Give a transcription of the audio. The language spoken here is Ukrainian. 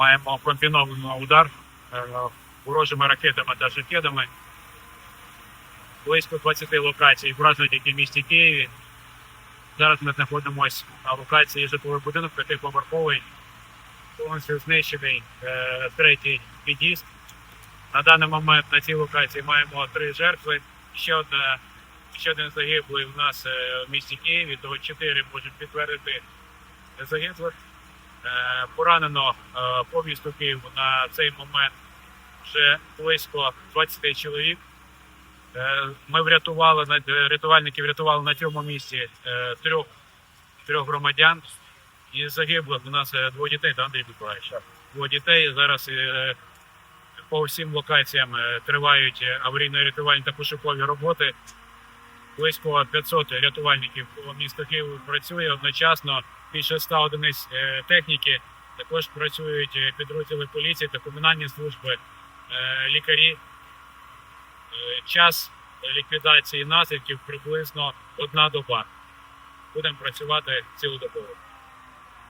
маємо комбінований удар е, ворожими ракетами та шахедами. Близько 20 локацій вражено тільки в місті Києві. Зараз ми знаходимося на локації житловий будинок, п'ятиповерховий, повністю знищений е, третій під'їзд. На даний момент на цій локації маємо три жертви. Ще одна ще один загиблий у нас е, в місті Києві, того чотири можуть підтвердити загиблих. Е, Поранено е, по місту Києву на цей момент вже близько 20 чоловік. Е, Ми врятували рятувальники врятували на цьому місці трьох, трьох громадян. І загиблих у нас двоє дітей, да, Андрій Миколаївич? Двоє дітей. Зараз по всім локаціям тривають аварійно-рятувальні та пошукові роботи. Близько 500 рятувальників у місту Києву працює одночасно. Більше 100 одиниць е, техніки. Також працюють е, підрозділи поліції та комунальні служби, е, лікарі. Час ліквідації наслідків приблизно одна доба. Будемо працювати цілодобово.